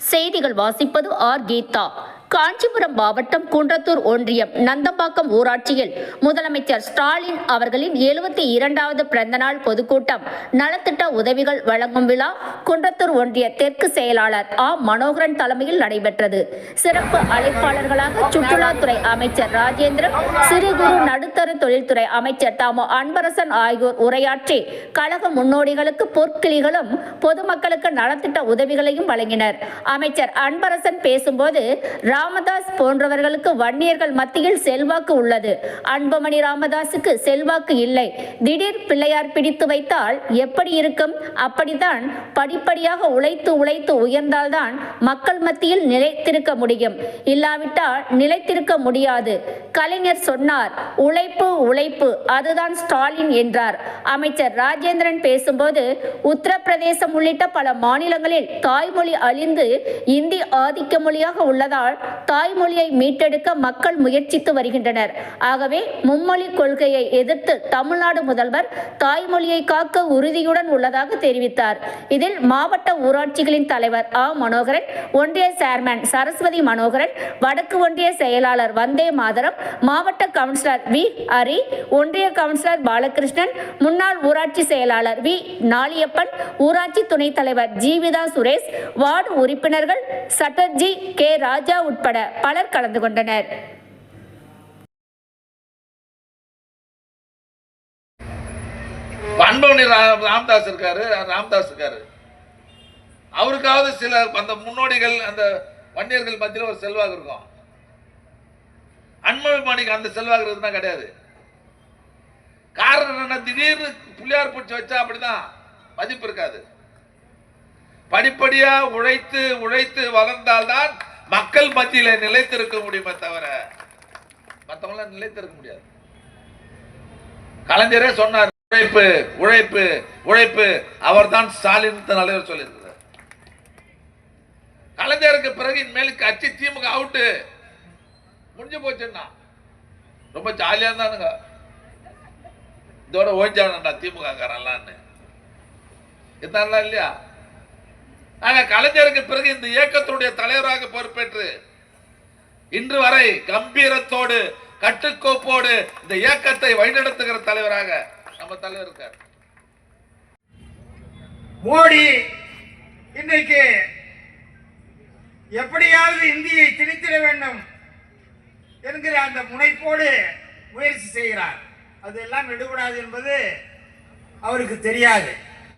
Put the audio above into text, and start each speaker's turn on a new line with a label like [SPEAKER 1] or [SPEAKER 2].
[SPEAKER 1] செய்திகள் வாசிப்பது ஆர் கீதா. காஞ்சிபுரம் மாவட்டம் குன்றத்தூர் ஒன்றியம் நந்தம்பாக்கம் ஊராட்சியில் முதலமைச்சர் ஸ்டாலின் அவர்களின் எழுபத்தி இரண்டாவது பிறந்தநாள் பொதுக்கூட்டம் நலத்திட்ட உதவிகள் வழங்கும் விழா குன்றத்தூர் ஒன்றிய தெற்கு செயலாளர் ஆ. மனோகரன் தலைமையில் நடைபெற்றது. சிறப்பு அழைப்பாளர்களாக சுற்றுலாத்துறை அமைச்சர் ராஜேந்திரன் சிறு குறு நடுத்தர தொழில்துறை அமைச்சர் தாமோ அன்பரசன் ஆகியோர் உரையாற்றி கழக முன்னோடிகளுக்கு பொற்கிளிகளும் பொதுமக்களுக்கு நலத்திட்ட உதவிகளையும் வழங்கினர். அமைச்சர் அன்பரசன் பேசும்போது ராமதாஸ் போன்றவர்களுக்கு வன்னியர்கள் மத்தியில் செல்வாக்கு உள்ளது. அன்புமணி ராமதாஸுக்கு செல்வாக்கு இல்லை. திடீர் பிள்ளையார் பிடித்து வைத்தால் எப்படி இருக்கும்? அப்படித்தான் படிப்படியாக உழைத்து உழைத்து உயர்ந்தால்தான் மக்கள் மத்தியில் நிலைத்திருக்க முடியும். இல்லாவிட்டால் நிலைத்திருக்க முடியாது. கலைஞர் சொன்னார் உழைப்பு உழைப்பு அதுதான் ஸ்டாலின் என்றார். அமைச்சர் ராஜேந்திரன் பேசும்போது உத்தரப்பிரதேசம் உள்ளிட்ட பல மாநிலங்களில் தாய்மொழி அழிந்து இந்தி ஆதிக்க மொழியாக உள்ளதால் தாய்மொழியை மீட்டெடுக்க மக்கள் முயற்சித்து வருகின்றனர். ஆகவே மும்மொழி கொள்கையை எதிர்த்து தமிழ்நாடு முதல்வர் தாய்மொழியை காக்க உறுதியுடன் உள்ளதாக தெரிவித்தார். இதில் மாவட்ட ஊராட்சிகளின் தலைவர் ஆ. மனோகரன் ஒன்றிய சேர்மன் சரஸ்வதி மனோகரன் வடக்கு ஒன்றிய செயலாளர் வந்தே மாதரம் மாவட்ட கவுன்சிலர் வி. ஹரி ஒன்றிய கவுன்சிலர் பாலகிருஷ்ணன் முன்னாள் ஊராட்சி செயலாளர் வி. நாளியப்பன் ஊராட்சி துணைத் தலைவர் ஜீவிதா சுரேஷ் வார்டு உறுப்பினர்கள் சட்டர்ஜி கே. ராஜா உட்பட உட்பட பலர் கலந்து கொண்டனர்.
[SPEAKER 2] இப்ப ராம்தாஸ் இருக்காரு ராம்தாஸ் இருக்காரு. அவருக்காவது சில அந்த முன்னோடிகள் அந்த வன்னியர்கள் மத்தியில் ஒரு செல்வாக்கு இருக்கும். அன்புமணிக்கு அந்த செல்வாக்கு இருக்குன்னா கிடையாது. காரணம் என்ன? திடீர்னு புள்ளியார் பிடிச்சி வச்சா அப்படிதான் மதிப்பு இருக்காது. படிப்படியா உழைத்து உழைத்து வளர்ந்தால்தான் மக்கள் மத்தியில நிலைத்திருக்க முடியுமே தவிர மத்தவங்கள நிலைத்திருக்க முடியாது. கலைஞரே சொன்னார் உழைப்பு உழைப்பு உழைப்பு. அவர்தான் ஸ்டாலின் தலைவர் சொல்லியிருக்கிறார். கலைஞருக்கு பிறகு இனிமேல் கட்சி திமுக அவுட்டு முடிஞ்சு போச்சுன்னா ரொம்ப ஜாலியா இருந்தானுங்க. இதோட ஓய்ஞ்சானா திமுக காரன்லான்னு இருந்தாங்களா இல்லையா? ஆக கலைஞருக்கு பிறகு இந்த இயக்கத்தினுடைய தலைவராக பொறுப்பேற்று இன்று வரை கம்பீரத்தோடு கட்டுக்கோப்போடு இந்த இயக்கத்தை வழிநடத்துகிற தலைவராக நம்ம தலைவர் இருக்கார்.
[SPEAKER 3] மோடி இன்றைக்கு எப்படியாவது இந்தியை திணித்திட வேண்டும் என்கிற அந்த முனைப்போடு முயற்சி செய்கிறார். அதெல்லாம் விடுபடாது என்பது அவருக்கு தெரியாது.